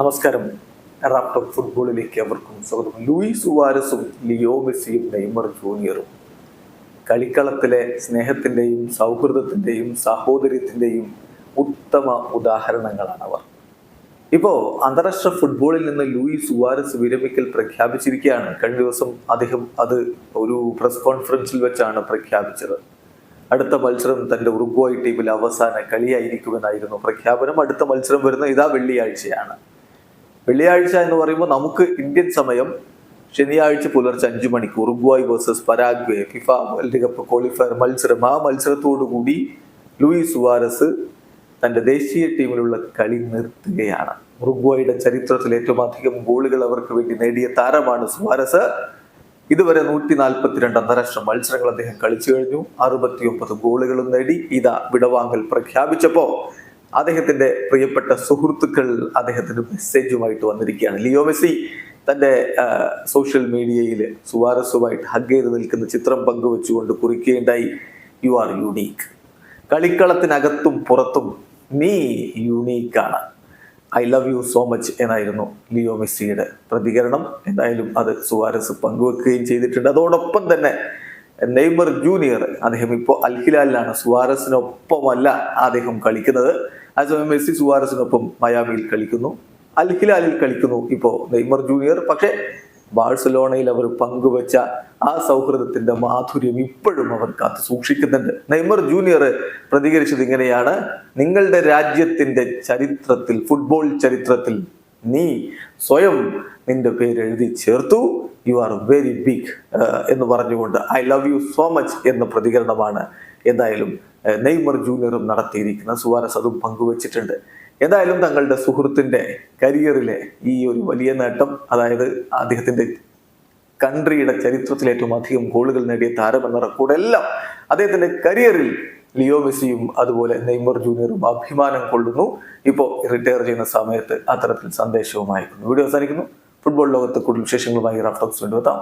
നമസ്കാരം. റാപ്ടോപ്പ് ഫുട്ബോളിലേക്ക് അവർക്കും സ്വാഗതം. ലൂയിസ് സുവാരസും ലിയോ മെസ്സിയും നെയ്മർ ജൂനിയറും. കളിക്കളത്തിലെ സ്നേഹത്തിന്റെയും സൗഹൃദത്തിന്റെയും സാഹോദര്യത്തിന്റെയും ഉത്തമ ഉദാഹരണങ്ങളാണ് അവർ. ഇപ്പോൾ അന്താരാഷ്ട്ര ഫുട്ബോളിൽ നിന്ന് ലൂയിസ് സുവാരസ് വിരമിക്കൽ പ്രഖ്യാപിച്ചിരിക്കുകയാണ്. കഴിഞ്ഞ ദിവസം അദ്ദേഹം അത് ഒരു പ്രസ് കോൺഫറൻസിൽ വെച്ചാണ് പ്രഖ്യാപിച്ചത്. അടുത്ത മത്സരം തന്റെ ഉറുഗ്വായ് ടീമിൽ അവസാന കളിയായിരിക്കുമെന്നായിരുന്നു പ്രഖ്യാപനം. അടുത്ത മത്സരം വരുന്ന ഇതാ വെള്ളിയാഴ്ചയാണ്. വെള്ളിയാഴ്ച എന്ന് പറയുമ്പോൾ നമുക്ക് ഇന്ത്യൻ സമയം ശനിയാഴ്ച പുലർച്ചെ അഞ്ചു മണിക്ക്. Uruguay versus Paraguay FIFA World Cup qualifier മത്സരം. ആ മത്സരത്തോടു കൂടി ലൂയിസ് സുവാരസ് തന്റെ ദേശീയ ടീമിലുള്ള കളി നിർത്തുകയാണ്. ഉറുഗ്വായുടെ ചരിത്രത്തിൽ ഏറ്റവും അധികം ഗോളുകൾ അവർക്ക് വേണ്ടി നേടിയ താരമാണ് സുവാരസ്. ഇതുവരെ നൂറ്റി നാൽപ്പത്തിരണ്ട് അന്താരാഷ്ട്ര മത്സരങ്ങൾ അദ്ദേഹം കളിച്ചു കഴിഞ്ഞു. അറുപത്തി ഒമ്പത് ഗോളുകളും നേടി. ഇതാ വിടവാങ്ങൽ പ്രഖ്യാപിച്ചപ്പോ അദ്ദേഹത്തിന്റെ പ്രിയപ്പെട്ട സുഹൃത്തുക്കൾ അദ്ദേഹത്തിന് മെസ്സേജുമായിട്ട് വന്നിരിക്കുകയാണ്. ലിയോ മെസ്സി തന്റെ സോഷ്യൽ മീഡിയയിൽ സുവാരസുമായിട്ട് ഹഗ് ചെയ്ത് നിൽക്കുന്ന ചിത്രം പങ്കുവെച്ചുകൊണ്ട് കുറിക്കുകയുണ്ടായി. യു ആർ യുണീക്ക് കളിക്കളത്തിനകത്തും പുറത്തും നീ യുണീക്കാണ് I love you so much എന്നായിരുന്നു ലിയോ മെസ്സിയുടെ പ്രതികരണം. എന്തായാലും അത് സുവാരസ് പങ്കുവെക്കുകയും ചെയ്തിട്ടുണ്ട്. അതോടൊപ്പം തന്നെ നെയ്മർ ജൂനിയർ. അദ്ദേഹം ഇപ്പോൾ അൽഹിലാലിലാണ്. സുവാരസിനൊപ്പമല്ല അദ്ദേഹം കളിക്കുന്നത്. അതേസമയം മെസ്സി സുവാരസിനൊപ്പം മയാമിയിൽ കളിക്കുന്നു. അൽഹിലാലിൽ കളിക്കുന്നു ഇപ്പോൾ നെയ്മർ ജൂനിയർ. പക്ഷേ ബാഴ്സലോണയിൽ അവർ പങ്കുവച്ച ആ സൗഹൃദത്തിന്റെ മാധുര്യം ഇപ്പോഴും അവർ കാത്തു സൂക്ഷിക്കുന്നുണ്ട്. നെയ്മർ ജൂനിയർ പ്രതികരിച്ചത് ഇങ്ങനെയാണ്. നിങ്ങളുടെ രാജ്യത്തിന്റെ ചരിത്രത്തിൽ ഫുട്ബോൾ ചരിത്രത്തിൽ നീ സ്വയം നിന്റെ പേര് എഴുതി ചേർത്തു. യു ആർ വെരി ബിഗ് എന്ന് പറഞ്ഞുകൊണ്ട് I love you so much എന്ന പ്രതികരണമാണ് എന്തായാലും നെയ്മർ ജൂനിയറും നടത്തിയിരിക്കുന്ന സുവാരസ് അതും പങ്കുവച്ചിട്ടുണ്ട്. എന്തായാലും തങ്ങളുടെ സുഹൃത്തിന്റെ കരിയറിലെ ഈ ഒരു വലിയ നേട്ടം അതായത് അദ്ദേഹത്തിന്റെ കൺട്രിയുടെ ചരിത്രത്തിൽ ഏറ്റവും അധികം ഗോളുകൾ നേടിയ താരം എന്ന റെക്കോർഡെല്ലാം അദ്ദേഹത്തിന്റെ കരിയറിൽ ലിയോ മെസ്സിയും അതുപോലെ നെയ്മർ ജൂനിയറും അഭിമാനം കൊള്ളുന്നു. ഇപ്പോൾ റിട്ടയർ ചെയ്യുന്ന സമയത്ത് അത്തരത്തിൽ സന്ദേശവുമായിരുന്നു വീഡിയോ അവസാനിക്കുന്നു. ഫുട്ബോൾ ലോകത്ത് കൂടുതൽ വിശേഷങ്ങളുമായി റാഫ്റ്റോക്സ് കൊണ്ടുവെത്താം